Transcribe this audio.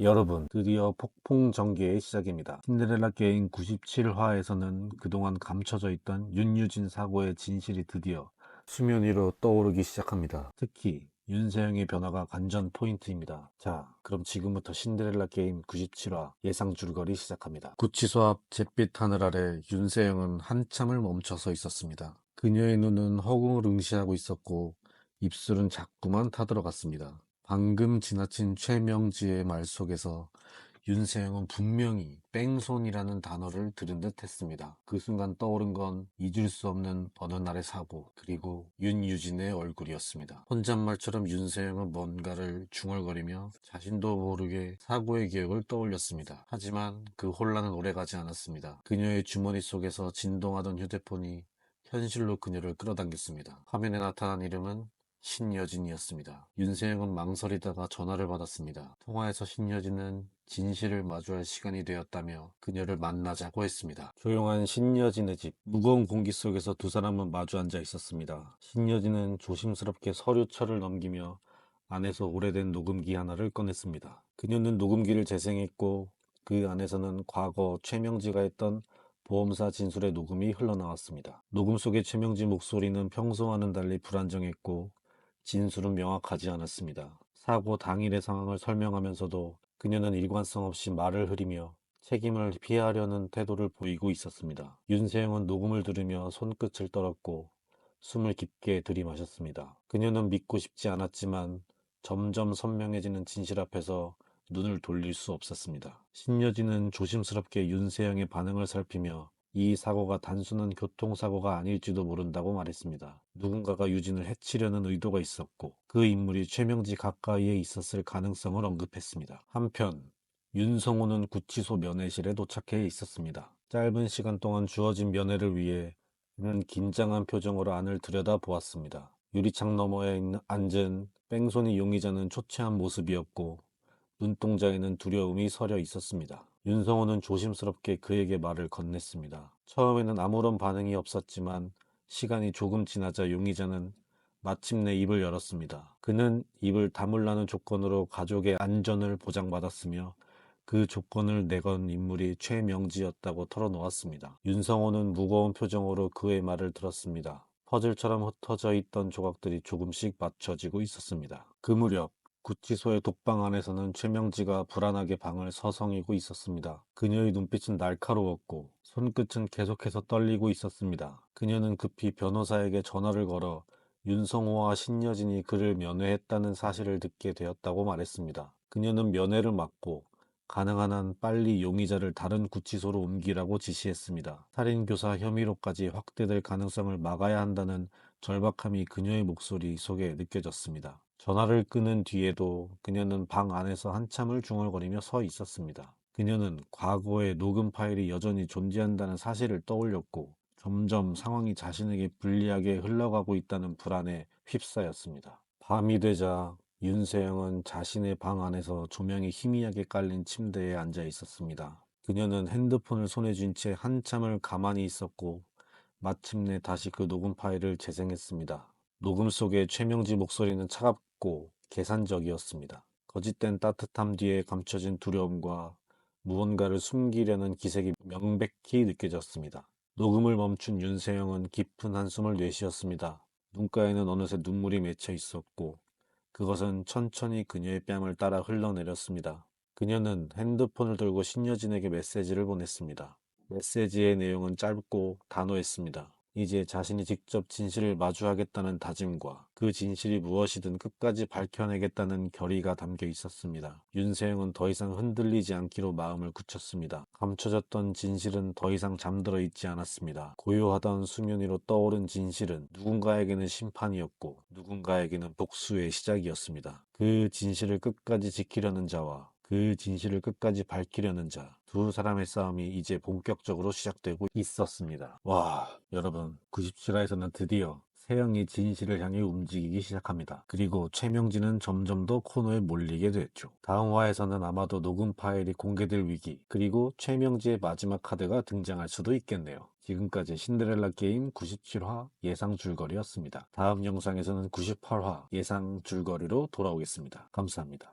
여러분, 드디어 폭풍 전개의 시작입니다. 신데렐라 게임 97화에서는 그동안 감춰져 있던 윤유진 사고의 진실이 드디어 수면 위로 떠오르기 시작합니다. 특히 윤세영의 변화가 관전 포인트입니다. 자, 그럼 지금부터 신데렐라 게임 97화 예상 줄거리 시작합니다. 구치소 앞 잿빛 하늘 아래 윤세영은 한참을 멈춰서 있었습니다. 그녀의 눈은 허공을 응시하고 있었고 입술은 자꾸만 타들어갔습니다. 방금 지나친 최명지의 말 속에서 윤세영은 분명히 뺑손이라는 단어를 들은 듯 했습니다. 그 순간 떠오른 건 잊을 수 없는 어느 날의 사고, 그리고 윤유진의 얼굴이었습니다. 혼잣말처럼 윤세영은 뭔가를 중얼거리며 자신도 모르게 사고의 기억을 떠올렸습니다. 하지만 그 혼란은 오래가지 않았습니다. 그녀의 주머니 속에서 진동하던 휴대폰이 현실로 그녀를 끌어당겼습니다. 화면에 나타난 이름은 신여진이었습니다. 윤세영은 망설이다가 전화를 받았습니다. 통화에서 신여진은 진실을 마주할 시간이 되었다며 그녀를 만나자고 했습니다. 조용한 신여진의 집. 무거운 공기 속에서 두 사람은 마주 앉아 있었습니다. 신여진은 조심스럽게 서류철을 넘기며 안에서 오래된 녹음기 하나를 꺼냈습니다. 그녀는 녹음기를 재생했고 그 안에서는 과거 최명지가 했던 보험사 진술의 녹음이 흘러나왔습니다. 녹음 속의 최명지 목소리는 평소와는 달리 불안정했고 진술은 명확하지 않았습니다. 사고 당일의 상황을 설명하면서도 그녀는 일관성 없이 말을 흐리며 책임을 피하려는 태도를 보이고 있었습니다. 윤세영은 녹음을 들으며 손끝을 떨었고 숨을 깊게 들이마셨습니다. 그녀는 믿고 싶지 않았지만 점점 선명해지는 진실 앞에서 눈을 돌릴 수 없었습니다. 신여진은 조심스럽게 윤세영의 반응을 살피며 이 사고가 단순한 교통사고가 아닐지도 모른다고 말했습니다. 누군가가 유진을 해치려는 의도가 있었고 그 인물이 최명지 가까이에 있었을 가능성을 언급했습니다. 한편 윤성호는 구치소 면회실에 도착해 있었습니다. 짧은 시간 동안 주어진 면회를 위해 그는 긴장한 표정으로 안을 들여다보았습니다. 유리창 너머에 있는 앉은 뺑소니 용의자는 초췌한 모습이었고 눈동자에는 두려움이 서려 있었습니다. 윤성호는 조심스럽게 그에게 말을 건넸습니다. 처음에는 아무런 반응이 없었지만 시간이 조금 지나자 용의자는 마침내 입을 열었습니다. 그는 입을 다물라는 조건으로 가족의 안전을 보장받았으며 그 조건을 내건 인물이 최명지였다고 털어놓았습니다. 윤성호는 무거운 표정으로 그의 말을 들었습니다. 퍼즐처럼 흩어져 있던 조각들이 조금씩 맞춰지고 있었습니다. 그 무렵 구치소의 독방 안에서는 최명지가 불안하게 방을 서성이고 있었습니다. 그녀의 눈빛은 날카로웠고 손끝은 계속해서 떨리고 있었습니다. 그녀는 급히 변호사에게 전화를 걸어 윤성호와 신여진이 그를 면회했다는 사실을 듣게 되었다고 말했습니다. 그녀는 면회를 막고 가능한 한 빨리 용의자를 다른 구치소로 옮기라고 지시했습니다. 살인교사 혐의로까지 확대될 가능성을 막아야 한다는 절박함이 그녀의 목소리 속에 느껴졌습니다. 전화를 끊은 뒤에도 그녀는 방 안에서 한참을 중얼거리며 서 있었습니다. 그녀는 과거의 녹음 파일이 여전히 존재한다는 사실을 떠올렸고 점점 상황이 자신에게 불리하게 흘러가고 있다는 불안에 휩싸였습니다. 밤이 되자 윤세영은 자신의 방 안에서 조명이 희미하게 깔린 침대에 앉아 있었습니다. 그녀는 핸드폰을 손에 쥔 채 한참을 가만히 있었고 마침내 다시 그 녹음 파일을 재생했습니다. 녹음 속의 최명지 목소리는 차갑 고 계산적이었습니다. 거짓된 따뜻함 뒤에 감춰진 두려움과 무언가를 숨기려는 기색이 명백히 느껴졌습니다. 녹음을 멈춘 윤세영은 깊은 한숨을 내쉬었습니다. 눈가에는 어느새 눈물이 맺혀 있었고 그것은 천천히 그녀의 뺨을 따라 흘러내렸습니다. 그녀는 핸드폰을 들고 신여진에게 메시지를 보냈습니다. 메시지의 내용은 짧고 단호했습니다. 이제 자신이 직접 진실을 마주하겠다는 다짐과 그 진실이 무엇이든 끝까지 밝혀내겠다는 결의가 담겨 있었습니다. 윤세영은 더 이상 흔들리지 않기로 마음을 굳혔습니다. 감춰졌던 진실은 더 이상 잠들어 있지 않았습니다. 고요하던 수면 위로 떠오른 진실은 누군가에게는 심판이었고 누군가에게는 복수의 시작이었습니다. 그 진실을 끝까지 지키려는 자와 그 진실을 끝까지 밝히려는 자, 두 사람의 싸움이 이제 본격적으로 시작되고 있었습니다. 와, 여러분, 97화에서는 드디어 세영이 진실을 향해 움직이기 시작합니다. 그리고 최명진은 점점 더 코너에 몰리게 됐죠. 다음 화에서는 아마도 녹음 파일이 공개될 위기, 그리고 최명지의 마지막 카드가 등장할 수도 있겠네요. 지금까지 신데렐라 게임 97화 예상 줄거리였습니다. 다음 영상에서는 98화 예상 줄거리로 돌아오겠습니다. 감사합니다.